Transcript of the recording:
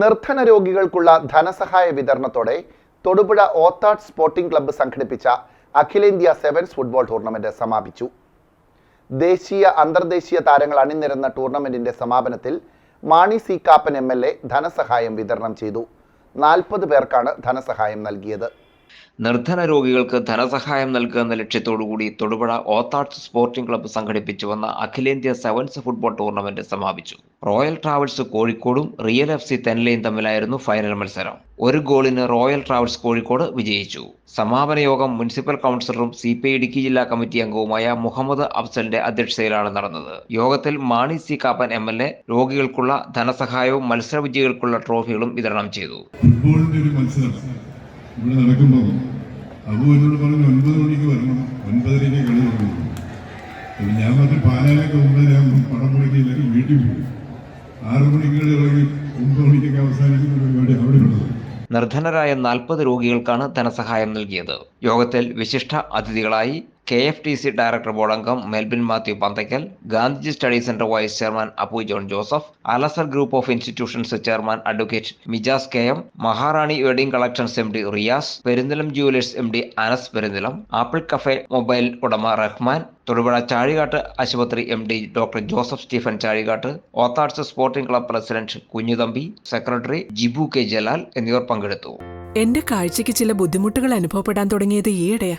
നിർധന രോഗികൾക്കുള്ള ധനസഹായ വിതരണത്തോടെ തൊടുപുഴ ഓത്താട്ട് സ്പോർട്ടിംഗ് ക്ലബ്ബ് സംഘടിപ്പിച്ച അഖിലേന്ത്യാ സെവൻസ് ഫുട്ബോൾ ടൂർണമെന്റ് സമാപിച്ചു. ദേശീയ അന്തർദേശീയ താരങ്ങൾ അണിനിരന്ന ടൂർണമെന്റിന്റെ സമാപനത്തിൽ മാണി സി കാപ്പൻ എം ധനസഹായം വിതരണം ചെയ്തു. നാൽപ്പത് പേർക്കാണ് ധനസഹായം നൽകിയത്. നിർധന രോഗികൾക്ക് ധനസഹായം നൽകുക എന്ന ലക്ഷ്യത്തോടുകൂടി തൊടുപുഴ ഓത്താട്സ് സ്പോർട്ടിംഗ് ക്ലബ്ബ് സംഘടിപ്പിച്ചു വന്ന അഖിലേന്ത്യാ സെവൻസ് ഫുട്ബോൾ ടൂർണമെന്റ് സമാപിച്ചു. റോയൽ ട്രാവൽസ് കോഴിക്കോടും റിയൽ എഫ് സി തെന്നലയും തമ്മിലായിരുന്നു ഫൈനൽ മത്സരം. ഒരു ഗോളിന് റോയൽ ട്രാവൽസ് കോഴിക്കോട് വിജയിച്ചു. സമാപന യോഗം മുനിസിപ്പൽ കൗൺസിലറും സി പി ഇടുക്കി ജില്ലാ കമ്മിറ്റി അംഗവുമായ മുഹമ്മദ് അഫ്സലിന്റെ അധ്യക്ഷതയിലാണ് നടന്നത്. യോഗത്തിൽ Mani C Kappan M L A രോഗികൾക്കുള്ള ധനസഹായവും മത്സരവിജയികൾക്കുള്ള ട്രോഫികളും വിതരണം ചെയ്തു. ഇവിടെ നടക്കുമ്പോൾ അബു എന്നോട് പറഞ്ഞു ഒൻപത് മണിക്ക് വരണം. ഒൻപതരയ്ക്ക് കളി തുടങ്ങും. ഞാൻ ഞാൻ പറഞ്ഞു പാലായിലൊക്കെ ഒമ്പതരയാകുമ്പോൾ പടം മുടക്കിയില്ലെങ്കിൽ വീട്ടിൽ പോകും. ആറു മണിക്ക് കളി തുടങ്ങി ഒമ്പത് മണിക്കൊക്കെ അവസാനിക്കുന്ന പരിപാടി അവിടെ ഉള്ളത്. നിർധനരായ നാൽപ്പത് രോഗികൾക്കാണ് ധനസഹായം നൽകിയത്. യോഗത്തിൽ വിശിഷ്ട അതിഥികളായി K F T C director board അംഗം Melbin Mathew Panthakkal Gandhiji study centre vice chairman Appu John Joseph Alasar group of institutions chairman advocate Mijas K M Maharani wedding collections M D Riyas Perinthalam jewellers M D Anas Perinthalam apple cafe mobile ഉടമ റഹ്മാൻ തൊടുപുഴ ചാഴികാട്ട് ആശുപത്രി M D doctor Joseph Stephen Chazhikattu Othatts sporting club president Kunjuthampi secretary Jibu K Jalal എന്നിവർ പങ്കെടുത്തു. എന്റെ കാഴ്ചയ്ക്ക് ചില ബുദ്ധിമുട്ടുകൾ അനുഭവപ്പെടാൻ തുടങ്ങിയത് ഈയിടെയാ.